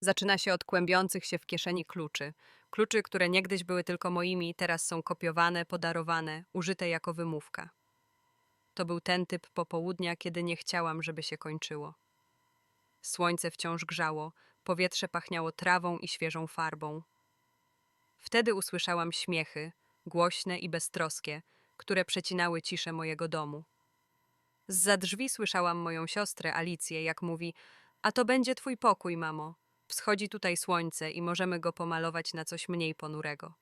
Zaczyna się od kłębiących się w kieszeni kluczy. Kluczy, które niegdyś były tylko moimi, teraz są kopiowane, podarowane, użyte jako wymówka. To był ten typ popołudnia, kiedy nie chciałam, żeby się kończyło. Słońce wciąż grzało, powietrze pachniało trawą i świeżą farbą. Wtedy usłyszałam śmiechy, głośne i beztroskie, które przecinały ciszę mojego domu. Zza drzwi słyszałam moją siostrę Alicję, jak mówi: A to będzie twój pokój, mamo. Wschodzi tutaj słońce i możemy go pomalować na coś mniej ponurego.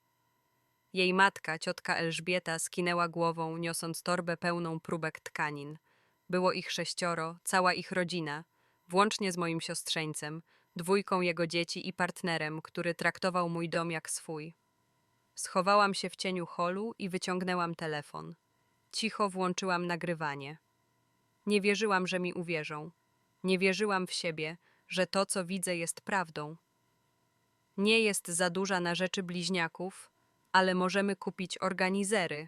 Jej matka, ciotka Elżbieta, skinęła głową, niosąc torbę pełną próbek tkanin. Było ich sześcioro, cała ich rodzina, włącznie z moim siostrzeńcem, dwójką jego dzieci i partnerem, który traktował mój dom jak swój. Schowałam się w cieniu holu i wyciągnęłam telefon. Cicho włączyłam nagrywanie. Nie wierzyłam, że mi uwierzą. Nie wierzyłam w siebie, że to, co widzę, jest prawdą. Nie jest za duża na rzeczy bliźniaków, ale możemy kupić organizery.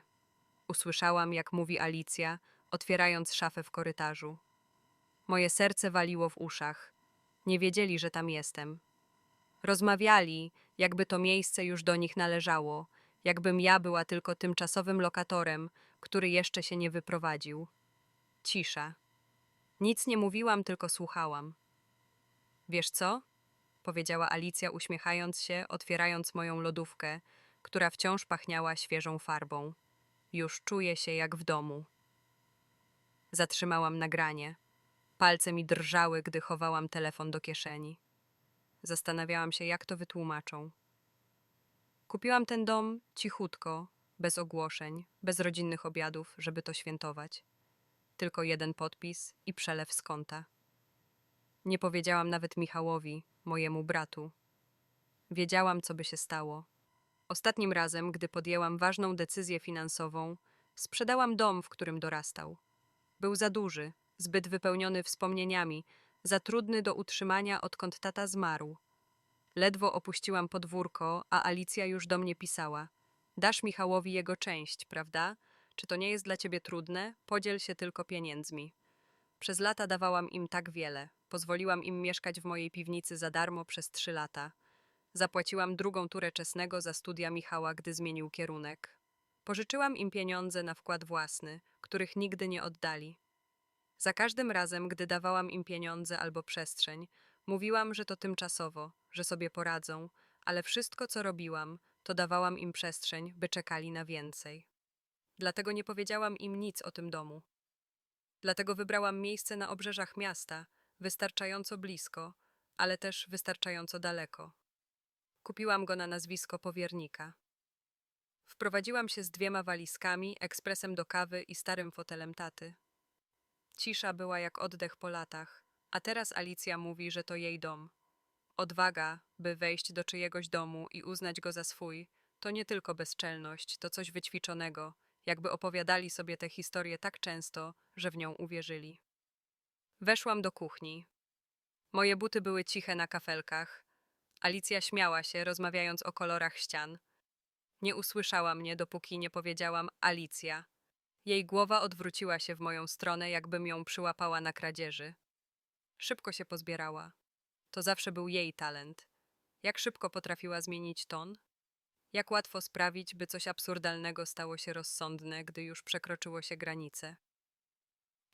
Usłyszałam, jak mówi Alicja, otwierając szafę w korytarzu. Moje serce waliło w uszach. Nie wiedzieli, że tam jestem. Rozmawiali, jakby to miejsce już do nich należało, jakbym ja była tylko tymczasowym lokatorem, który jeszcze się nie wyprowadził. Cisza. Nic nie mówiłam, tylko słuchałam. Wiesz co? powiedziała Alicja, uśmiechając się, otwierając moją lodówkę, która wciąż pachniała świeżą farbą. Już czuję się jak w domu. Zatrzymałam nagranie. Palce mi drżały, gdy chowałam telefon do kieszeni. Zastanawiałam się, jak to wytłumaczą. Kupiłam ten dom cichutko, bez ogłoszeń, bez rodzinnych obiadów, żeby to świętować. Tylko jeden podpis i przelew z konta. Nie powiedziałam nawet Michałowi, mojemu bratu. Wiedziałam, co by się stało. Ostatnim razem, gdy podjęłam ważną decyzję finansową, sprzedałam dom, w którym dorastał. Był za duży, zbyt wypełniony wspomnieniami, za trudny do utrzymania, odkąd tata zmarł. Ledwo opuściłam podwórko, a Alicja już do mnie pisała. Dasz Michałowi jego część, prawda? Czy to nie jest dla ciebie trudne? Podziel się tylko pieniędzmi. Przez lata dawałam im tak wiele. Pozwoliłam im mieszkać w mojej piwnicy za darmo przez trzy lata. Zapłaciłam drugą turę czesnego za studia Michała, gdy zmienił kierunek. Pożyczyłam im pieniądze na wkład własny, których nigdy nie oddali. Za każdym razem, gdy dawałam im pieniądze albo przestrzeń, mówiłam, że to tymczasowo, że sobie poradzą, ale wszystko, co robiłam, to dawałam im przestrzeń, by czekali na więcej. Dlatego nie powiedziałam im nic o tym domu. Dlatego wybrałam miejsce na obrzeżach miasta, wystarczająco blisko, ale też wystarczająco daleko. Kupiłam go na nazwisko powiernika. Wprowadziłam się z dwiema walizkami, ekspresem do kawy i starym fotelem taty. Cisza była jak oddech po latach, a teraz Alicja mówi, że to jej dom. Odwaga, by wejść do czyjegoś domu i uznać go za swój, to nie tylko bezczelność, to coś wyćwiczonego, jakby opowiadali sobie tę historię tak często, że w nią uwierzyli. Weszłam do kuchni. Moje buty były ciche na kafelkach. Alicja śmiała się, rozmawiając o kolorach ścian. Nie usłyszała mnie, dopóki nie powiedziałam Alicja. Jej głowa odwróciła się w moją stronę, jakbym ją przyłapała na kradzieży. Szybko się pozbierała. To zawsze był jej talent. Jak szybko potrafiła zmienić ton? Jak łatwo sprawić, by coś absurdalnego stało się rozsądne, gdy już przekroczyło się granice?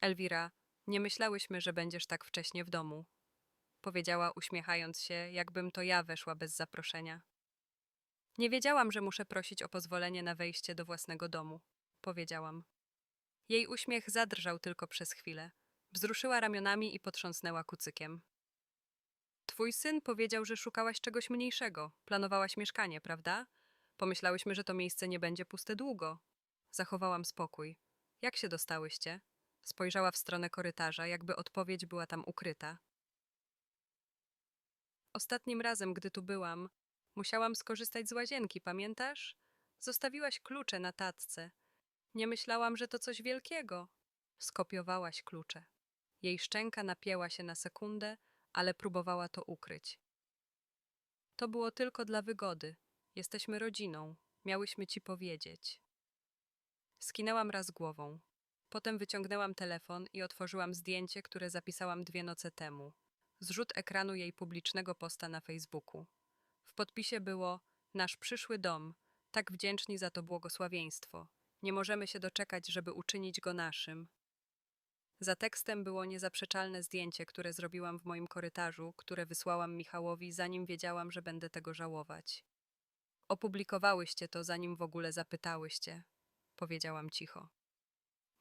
Elwira, nie myślałyśmy, że będziesz tak wcześnie w domu. Powiedziała, uśmiechając się, jakbym to ja weszła bez zaproszenia. Nie wiedziałam, że muszę prosić o pozwolenie na wejście do własnego domu, powiedziałam. Jej uśmiech zadrżał tylko przez chwilę. Wzruszyła ramionami i potrząsnęła kucykiem. Twój syn powiedział, że szukałaś czegoś mniejszego. Planowałaś mieszkanie, prawda? Pomyślałyśmy, że to miejsce nie będzie puste długo. Zachowałam spokój. Jak się dostałyście? Spojrzała w stronę korytarza, jakby odpowiedź była tam ukryta. Ostatnim razem, gdy tu byłam, musiałam skorzystać z łazienki, pamiętasz? Zostawiłaś klucze na tacce. Nie myślałam, że to coś wielkiego. Skopiowałaś klucze. Jej szczęka napięła się na sekundę, ale próbowała to ukryć. To było tylko dla wygody. Jesteśmy rodziną. Miałyśmy ci powiedzieć. Skinęłam raz głową. Potem wyciągnęłam telefon i otworzyłam zdjęcie, które zapisałam dwie noce temu. zrzut ekranu jej publicznego posta na Facebooku. W podpisie było Nasz przyszły dom, tak wdzięczni za to błogosławieństwo. Nie możemy się doczekać, żeby uczynić go naszym. Za tekstem było niezaprzeczalne zdjęcie, które zrobiłam w moim korytarzu, które wysłałam Michałowi, zanim wiedziałam, że będę tego żałować. Opublikowałyście to, zanim w ogóle zapytałyście, powiedziałam cicho.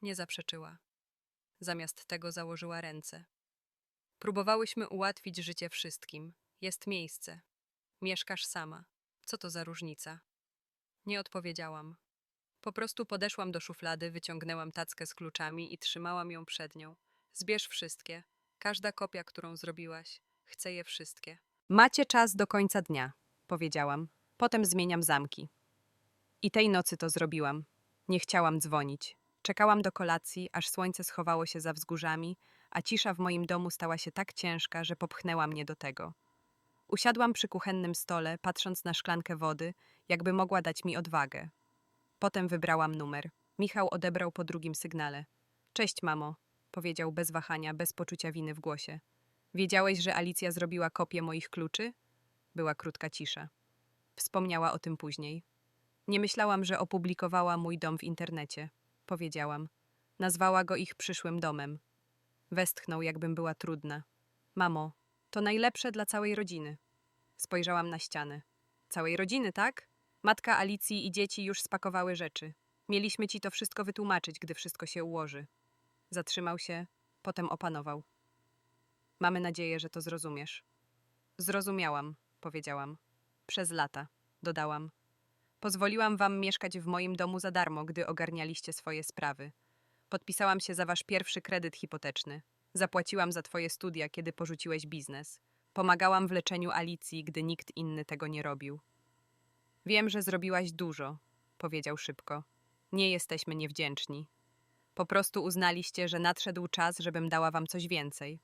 Nie zaprzeczyła. Zamiast tego założyła ręce. Próbowałyśmy ułatwić życie wszystkim. Jest miejsce. Mieszkasz sama. Co to za różnica? Nie odpowiedziałam. Po prostu podeszłam do szuflady, wyciągnęłam tackę z kluczami i trzymałam ją przed nią. Zbierz wszystkie. Każda kopia, którą zrobiłaś. Chcę je wszystkie. Macie czas do końca dnia, powiedziałam. Potem zmieniam zamki. I tej nocy to zrobiłam. Nie chciałam dzwonić. Czekałam do kolacji, aż słońce schowało się za wzgórzami, a cisza w moim domu stała się tak ciężka, że popchnęła mnie do tego. Usiadłam przy kuchennym stole, patrząc na szklankę wody, jakby mogła dać mi odwagę. Potem wybrałam numer. Michał odebrał po drugim sygnale. Cześć, mamo, powiedział bez wahania, bez poczucia winy w głosie. Wiedziałeś, że Alicja zrobiła kopię moich kluczy? Była krótka cisza. Wspomniała o tym później. Nie myślałam, że opublikowała mój dom w internecie, powiedziałam. Nazwała go ich przyszłym domem. Westchnął, jakbym była trudna. Mamo, to najlepsze dla całej rodziny. Spojrzałam na ścianę. Całej rodziny, tak? Matka Alicji i dzieci już spakowały rzeczy. Mieliśmy ci to wszystko wytłumaczyć, gdy wszystko się ułoży. Zatrzymał się, potem opanował. Mamy nadzieję, że to zrozumiesz. Zrozumiałam, powiedziałam. Przez lata, dodałam. Pozwoliłam wam mieszkać w moim domu za darmo, gdy ogarnialiście swoje sprawy. Podpisałam się za wasz pierwszy kredyt hipoteczny. Zapłaciłam za twoje studia, kiedy porzuciłeś biznes. Pomagałam w leczeniu Alicji, gdy nikt inny tego nie robił. Wiem, że zrobiłaś dużo, powiedział szybko. Nie jesteśmy niewdzięczni. Po prostu uznaliście, że nadszedł czas, żebym dała wam coś więcej.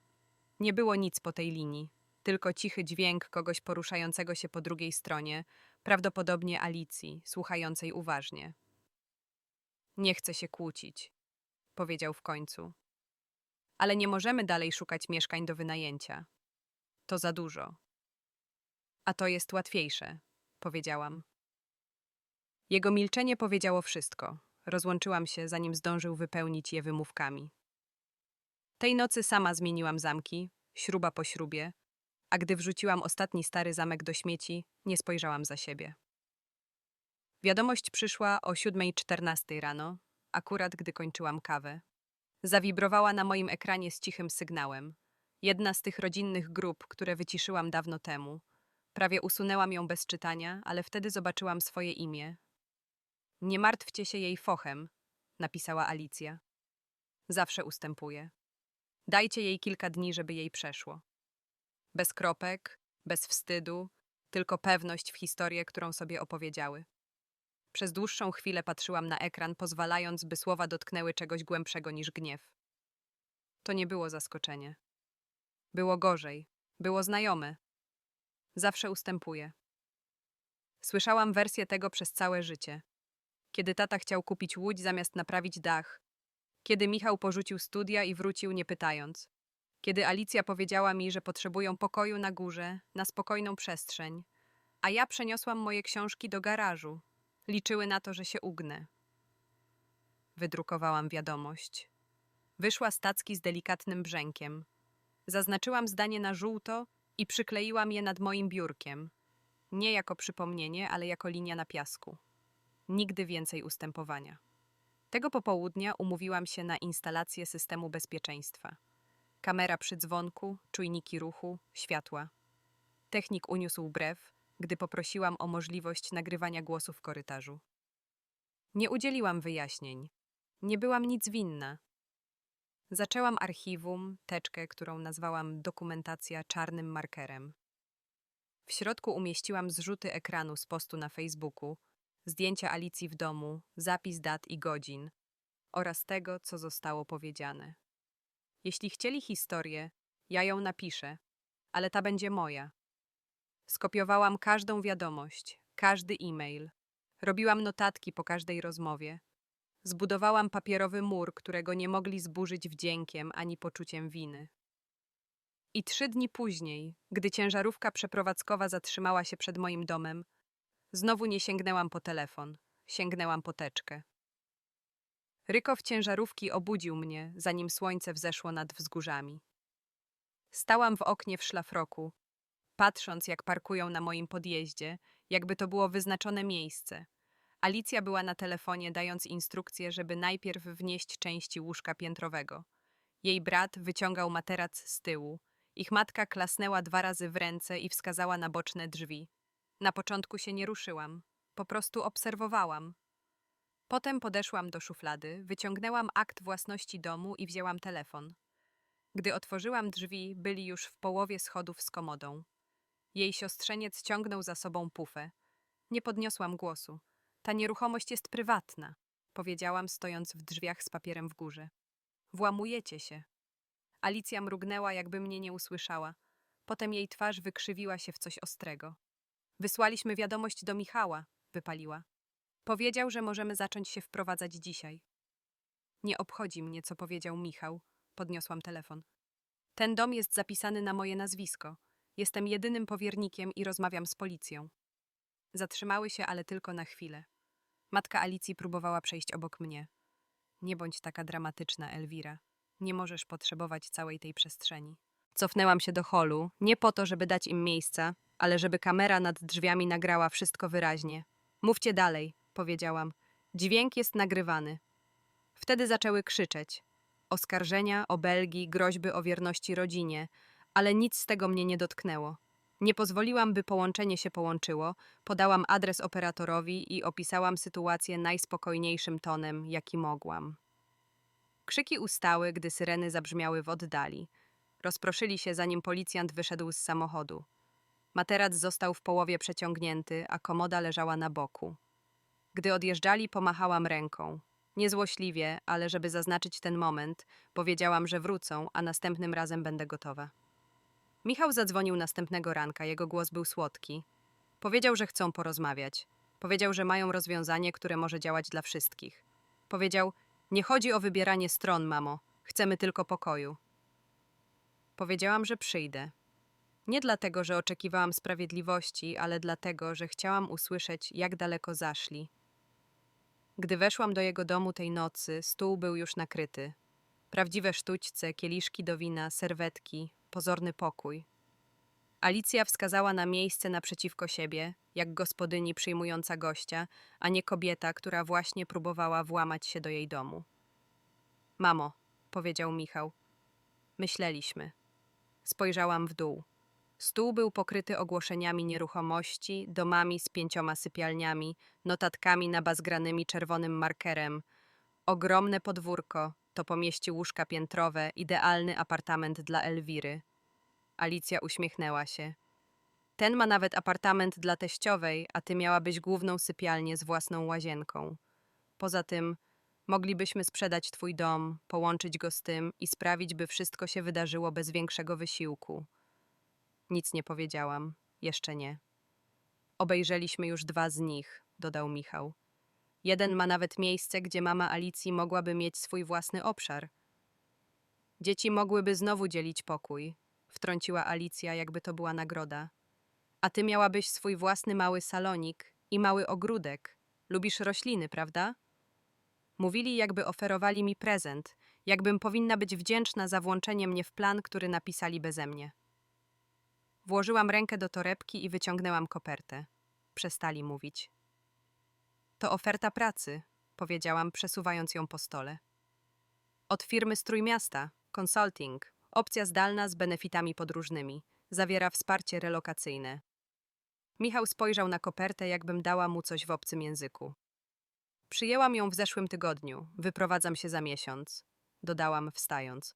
Nie było nic po tej linii, tylko cichy dźwięk kogoś poruszającego się po drugiej stronie, prawdopodobnie Alicji, słuchającej uważnie. Nie chcę się kłócić, powiedział w końcu. Ale nie możemy dalej szukać mieszkań do wynajęcia. To za dużo. A to jest łatwiejsze, powiedziałam. Jego milczenie powiedziało wszystko. Rozłączyłam się, zanim zdążył wypełnić je wymówkami. Tej nocy sama zmieniłam zamki, śruba po śrubie, a gdy wrzuciłam ostatni stary zamek do śmieci, nie spojrzałam za siebie. Wiadomość przyszła o 7.14 rano, akurat gdy kończyłam kawę. Zawibrowała na moim ekranie z cichym sygnałem. Jedna z tych rodzinnych grup, które wyciszyłam dawno temu. Prawie usunęłam ją bez czytania, ale wtedy zobaczyłam swoje imię. Nie martwcie się jej fochem, napisała Alicja. Zawsze ustępuje. Dajcie jej kilka dni, żeby jej przeszło. Bez kropek, bez wstydu, tylko pewność w historię, którą sobie opowiedziały. Przez dłuższą chwilę patrzyłam na ekran, pozwalając, by słowa dotknęły czegoś głębszego niż gniew. To nie było zaskoczenie. Było gorzej, było znajome. Zawsze ustępuje. Słyszałam wersję tego przez całe życie. Kiedy tata chciał kupić łódź zamiast naprawić dach. Kiedy Michał porzucił studia i wrócił nie pytając. Kiedy Alicja powiedziała mi, że potrzebują pokoju na górze, na spokojną przestrzeń, a ja przeniosłam moje książki do garażu. Liczyły na to, że się ugnę. Wydrukowałam wiadomość. Wyszła stacki z delikatnym brzękiem. Zaznaczyłam zdanie na żółto i przykleiłam je nad moim biurkiem. Nie jako przypomnienie, ale jako linia na piasku. Nigdy więcej ustępowania. Tego popołudnia umówiłam się na instalację systemu bezpieczeństwa. Kamera przy dzwonku, czujniki ruchu, światła. Technik uniósł brew, gdy poprosiłam o możliwość nagrywania głosu w korytarzu. Nie udzieliłam wyjaśnień. Nie byłam nic winna. Zaczęłam archiwum, teczkę, którą nazwałam dokumentacja czarnym markerem. W środku umieściłam zrzuty ekranu z postu na Facebooku, zdjęcia Alicji w domu, zapis dat i godzin oraz tego, co zostało powiedziane. Jeśli chcieli historię, ja ją napiszę, ale ta będzie moja. Skopiowałam każdą wiadomość, każdy e-mail. Robiłam notatki po każdej rozmowie. Zbudowałam papierowy mur, którego nie mogli zburzyć wdziękiem ani poczuciem winy. I trzy dni później, gdy ciężarówka przeprowadzkowa zatrzymała się przed moim domem, znowu nie sięgnęłam po telefon, sięgnęłam po teczkę. Rykow ciężarówki obudził mnie, zanim słońce wzeszło nad wzgórzami. Stałam w oknie w szlafroku, patrząc jak parkują na moim podjeździe, jakby to było wyznaczone miejsce. Alicja była na telefonie, dając instrukcję, żeby najpierw wnieść części łóżka piętrowego. Jej brat wyciągał materac z tyłu. Ich matka klasnęła dwa razy w ręce i wskazała na boczne drzwi. Na początku się nie ruszyłam, po prostu obserwowałam. Potem podeszłam do szuflady, wyciągnęłam akt własności domu i wzięłam telefon. Gdy otworzyłam drzwi, byli już w połowie schodów z komodą. Jej siostrzeniec ciągnął za sobą pufę. Nie podniosłam głosu. Ta nieruchomość jest prywatna, powiedziałam, stojąc w drzwiach z papierem w górze. Włamujecie się. Alicja mrugnęła, jakby mnie nie usłyszała. Potem jej twarz wykrzywiła się w coś ostrego. Wysłaliśmy wiadomość do Michała, wypaliła. Powiedział, że możemy zacząć się wprowadzać dzisiaj. Nie obchodzi mnie, co powiedział Michał, podniosłam telefon. Ten dom jest zapisany na moje nazwisko. Jestem jedynym powiernikiem i rozmawiam z policją. Zatrzymały się, ale tylko na chwilę. Matka Alicji próbowała przejść obok mnie. Nie bądź taka dramatyczna, Elwira. Nie możesz potrzebować całej tej przestrzeni. Cofnęłam się do holu, nie po to, żeby dać im miejsca, ale żeby kamera nad drzwiami nagrała wszystko wyraźnie. Mówcie dalej, powiedziałam. Dźwięk jest nagrywany. Wtedy zaczęły krzyczeć. Oskarżenia, obelgi, groźby o wierności rodzinie, ale nic z tego mnie nie dotknęło. Nie pozwoliłam, by połączenie się połączyło, podałam adres operatorowi i opisałam sytuację najspokojniejszym tonem, jaki mogłam. Krzyki ustały, gdy syreny zabrzmiały w oddali. Rozproszyli się, zanim policjant wyszedł z samochodu. Materac został w połowie przeciągnięty, a komoda leżała na boku. Gdy odjeżdżali, pomachałam ręką. Niezłośliwie, ale żeby zaznaczyć ten moment, powiedziałam, że wrócą, a następnym razem będę gotowa. Michał zadzwonił następnego ranka, jego głos był słodki. Powiedział, że chcą porozmawiać. Powiedział, że mają rozwiązanie, które może działać dla wszystkich. Powiedział: Nie chodzi o wybieranie stron, mamo, chcemy tylko pokoju. Powiedziałam, że przyjdę. Nie dlatego, że oczekiwałam sprawiedliwości, ale dlatego, że chciałam usłyszeć, jak daleko zaszli. Gdy weszłam do jego domu tej nocy, stół był już nakryty. Prawdziwe sztućce, kieliszki do wina, serwetki, pozorny pokój. Alicja wskazała na miejsce naprzeciwko siebie, jak gospodyni przyjmująca gościa, a nie kobieta, która właśnie próbowała włamać się do jej domu. Mamo, powiedział Michał. Myśleliśmy. Spojrzałam w dół. Stół był pokryty ogłoszeniami nieruchomości, domami z pięcioma sypialniami, notatkami nabazgranymi czerwonym markerem. Ogromne podwórko, to pomieści łóżka piętrowe, idealny apartament dla Elwiry. Alicja uśmiechnęła się. Ten ma nawet apartament dla teściowej, a ty miałabyś główną sypialnię z własną łazienką. Poza tym, moglibyśmy sprzedać twój dom, połączyć go z tym i sprawić, by wszystko się wydarzyło bez większego wysiłku. Nic nie powiedziałam, jeszcze nie. Obejrzeliśmy już dwa z nich, dodał Michał. Jeden ma nawet miejsce, gdzie mama Alicji mogłaby mieć swój własny obszar. Dzieci mogłyby znowu dzielić pokój, wtrąciła Alicja, jakby to była nagroda. A ty miałabyś swój własny mały salonik i mały ogródek. Lubisz rośliny, prawda? Mówili, jakby oferowali mi prezent, jakbym powinna być wdzięczna za włączenie mnie w plan, który napisali beze mnie. Włożyłam rękę do torebki i wyciągnęłam kopertę. Przestali mówić. To oferta pracy, powiedziałam, przesuwając ją po stole. Od firmy Strój Miasta, Consulting, opcja zdalna z benefitami podróżnymi. Zawiera wsparcie relokacyjne. Michał spojrzał na kopertę, jakbym dała mu coś w obcym języku. Przyjęłam ją w zeszłym tygodniu. Wyprowadzam się za miesiąc. Dodałam, wstając.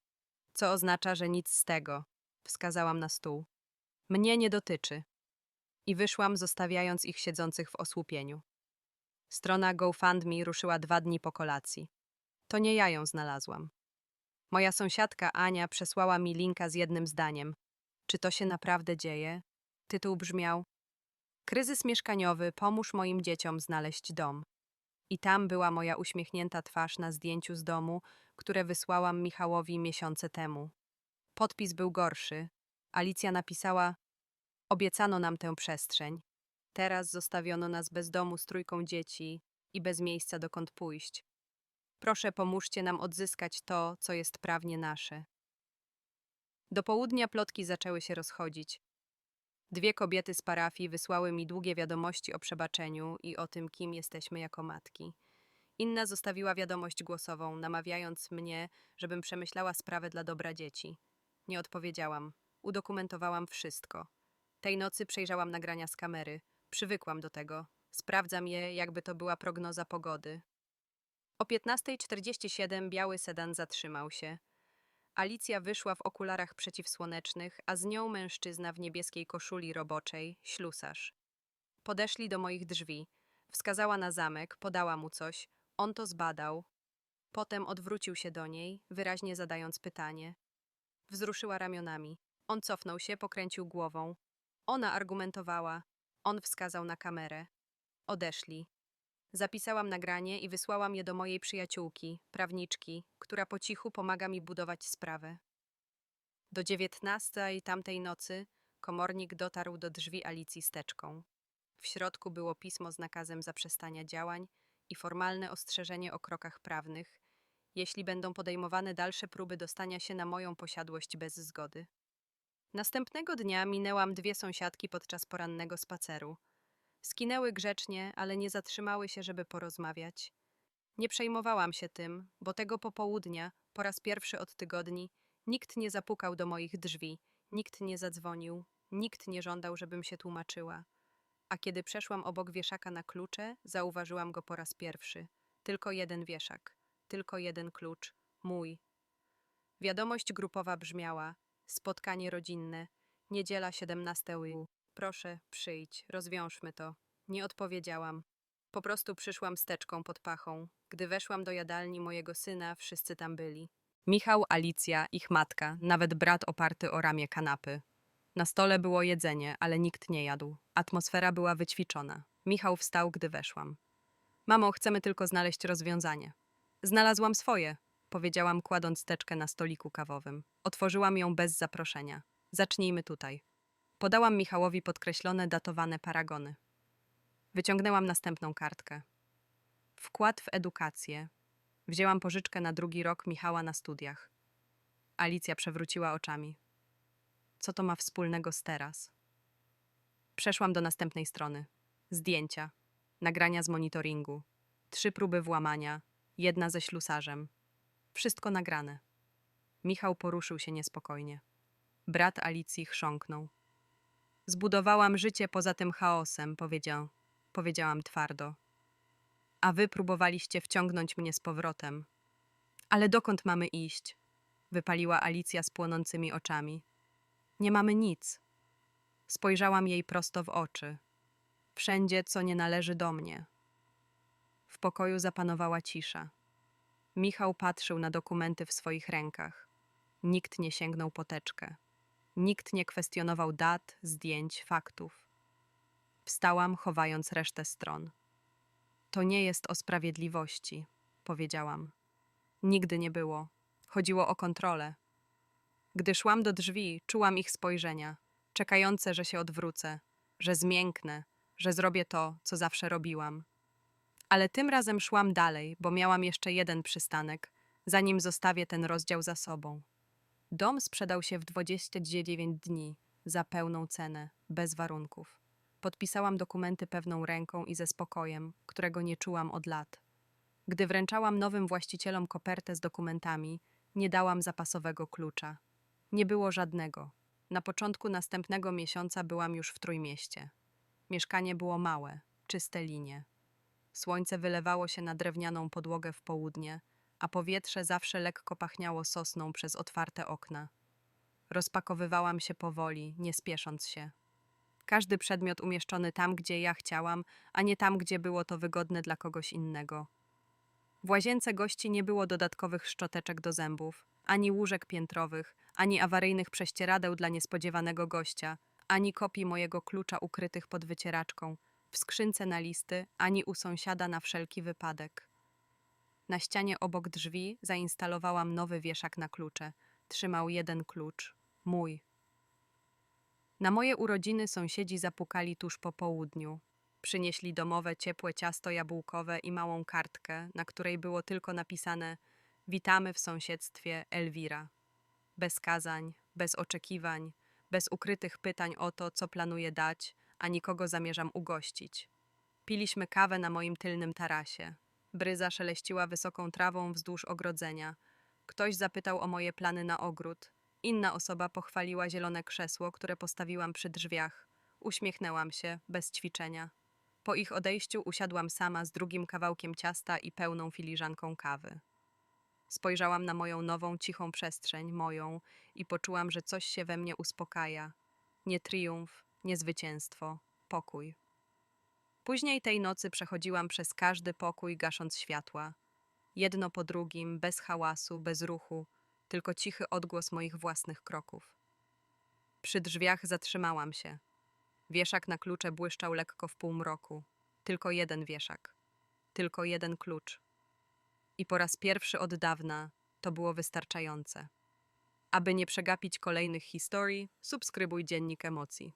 Co oznacza, że nic z tego. Wskazałam na stół. Mnie nie dotyczy. I wyszłam, zostawiając ich siedzących w osłupieniu. Strona GoFundMe ruszyła dwa dni po kolacji. To nie ja ją znalazłam. Moja sąsiadka Ania przesłała mi linka z jednym zdaniem. Czy to się naprawdę dzieje? Tytuł brzmiał: Kryzys mieszkaniowy, pomóż moim dzieciom znaleźć dom. I tam była moja uśmiechnięta twarz na zdjęciu z domu, które wysłałam Michałowi miesiące temu. Podpis był gorszy, Alicja napisała: Obiecano nam tę przestrzeń. Teraz zostawiono nas bez domu z trójką dzieci i bez miejsca dokąd pójść. Proszę, pomóżcie nam odzyskać to, co jest prawnie nasze. Do południa plotki zaczęły się rozchodzić. Dwie kobiety z parafii wysłały mi długie wiadomości o przebaczeniu i o tym, kim jesteśmy jako matki. Inna zostawiła wiadomość głosową, namawiając mnie, żebym przemyślała sprawę dla dobra dzieci. Nie odpowiedziałam. Udokumentowałam wszystko. Tej nocy przejrzałam nagrania z kamery. Przywykłam do tego. Sprawdzam je, jakby to była prognoza pogody. O 15.47 biały sedan zatrzymał się. Alicja wyszła w okularach przeciwsłonecznych, a z nią mężczyzna w niebieskiej koszuli roboczej, ślusarz. Podeszli do moich drzwi. Wskazała na zamek, podała mu coś. On to zbadał. Potem odwrócił się do niej, wyraźnie zadając pytanie. Wzruszyła ramionami. On cofnął się, pokręcił głową. Ona argumentowała. On wskazał na kamerę. Odeszli. Zapisałam nagranie i wysłałam je do mojej przyjaciółki, prawniczki, która po cichu pomaga mi budować sprawę. Do dziewiętnastej tamtej nocy komornik dotarł do drzwi Alicji z teczką. W środku było pismo z nakazem zaprzestania działań i formalne ostrzeżenie o krokach prawnych, jeśli będą podejmowane dalsze próby dostania się na moją posiadłość bez zgody. Następnego dnia minęłam dwie sąsiadki podczas porannego spaceru. Skinęły grzecznie, ale nie zatrzymały się, żeby porozmawiać. Nie przejmowałam się tym, bo tego popołudnia, po raz pierwszy od tygodni, nikt nie zapukał do moich drzwi, nikt nie zadzwonił, nikt nie żądał, żebym się tłumaczyła. A kiedy przeszłam obok wieszaka na klucze, zauważyłam go po raz pierwszy. Tylko jeden wieszak, tylko jeden klucz, mój. Wiadomość grupowa brzmiała: spotkanie rodzinne, niedziela 17. Proszę, przyjdź, rozwiążmy to. Nie odpowiedziałam. Po prostu przyszłam z teczką pod pachą. Gdy weszłam do jadalni mojego syna, wszyscy tam byli. Michał, Alicja, ich matka, nawet brat oparty o ramię kanapy. Na stole było jedzenie, ale nikt nie jadł. Atmosfera była wyćwiczona. Michał wstał, gdy weszłam. Mamo, chcemy tylko znaleźć rozwiązanie. Znalazłam swoje, powiedziałam, kładąc teczkę na stoliku kawowym. Otworzyłam ją bez zaproszenia. Zacznijmy tutaj. Podałam Michałowi podkreślone, datowane paragony. Wyciągnęłam następną kartkę. Wkład w edukację. Wzięłam pożyczkę na drugi rok Michała na studiach. Alicja przewróciła oczami. Co to ma wspólnego z teraz? Przeszłam do następnej strony. Zdjęcia. Nagrania z monitoringu. Trzy próby włamania. Jedna ze ślusarzem. Wszystko nagrane. Michał poruszył się niespokojnie. Brat Alicji chrząknął. Zbudowałam życie poza tym chaosem, powiedział, powiedziałam twardo. A wy próbowaliście wciągnąć mnie z powrotem. Ale dokąd mamy iść? Wypaliła Alicja z płonącymi oczami. Nie mamy nic. Spojrzałam jej prosto w oczy. Wszędzie, co nie należy do mnie. W pokoju zapanowała cisza. Michał patrzył na dokumenty w swoich rękach. Nikt nie sięgnął po teczkę. Nikt nie kwestionował dat, zdjęć, faktów. Wstałam, chowając resztę stron. To nie jest o sprawiedliwości, powiedziałam. Nigdy nie było. Chodziło o kontrolę. Gdy szłam do drzwi, czułam ich spojrzenia, czekające, że się odwrócę, że zmięknę, że zrobię to, co zawsze robiłam. Ale tym razem szłam dalej, bo miałam jeszcze jeden przystanek, zanim zostawię ten rozdział za sobą. Dom sprzedał się w 29 dni za pełną cenę, bez warunków. Podpisałam dokumenty pewną ręką i ze spokojem, którego nie czułam od lat. Gdy wręczałam nowym właścicielom kopertę z dokumentami, nie dałam zapasowego klucza. Nie było żadnego. Na początku następnego miesiąca byłam już w Trójmieście. Mieszkanie było małe, czyste linie. Słońce wylewało się na drewnianą podłogę w południe, a powietrze zawsze lekko pachniało sosną przez otwarte okna. Rozpakowywałam się powoli, nie spiesząc się. Każdy przedmiot umieszczony tam, gdzie ja chciałam, a nie tam, gdzie było to wygodne dla kogoś innego. W łazience gości nie było dodatkowych szczoteczek do zębów, ani łóżek piętrowych, ani awaryjnych prześcieradeł dla niespodziewanego gościa, ani kopii mojego klucza ukrytych pod wycieraczką, w skrzynce na listy, ani u sąsiada na wszelki wypadek. Na ścianie obok drzwi zainstalowałam nowy wieszak na klucze. Trzymał jeden klucz, mój. Na moje urodziny sąsiedzi zapukali tuż po południu. Przynieśli domowe, ciepłe ciasto jabłkowe i małą kartkę, na której było tylko napisane Witamy w sąsiedztwie Elwira. Bez kazań, bez oczekiwań, bez ukrytych pytań o to, co planuję dać, a nikogo zamierzam ugościć. Piliśmy kawę na moim tylnym tarasie. Bryza szeleściła wysoką trawą wzdłuż ogrodzenia. Ktoś zapytał o moje plany na ogród. Inna osoba pochwaliła zielone krzesło, które postawiłam przy drzwiach. Uśmiechnęłam się, bez ćwiczenia. Po ich odejściu usiadłam sama z drugim kawałkiem ciasta i pełną filiżanką kawy. Spojrzałam na moją nową, cichą przestrzeń, moją, i poczułam, że coś się we mnie uspokaja. Nie triumf, nie zwycięstwo, pokój. Później tej nocy przechodziłam przez każdy pokój, gasząc światła. Jedno po drugim, bez hałasu, bez ruchu, tylko cichy odgłos moich własnych kroków. Przy drzwiach zatrzymałam się. Wieszak na klucze błyszczał lekko w półmroku. Tylko jeden wieszak. Tylko jeden klucz. I po raz pierwszy od dawna to było wystarczające. Aby nie przegapić kolejnych historii, subskrybuj dziennik emocji.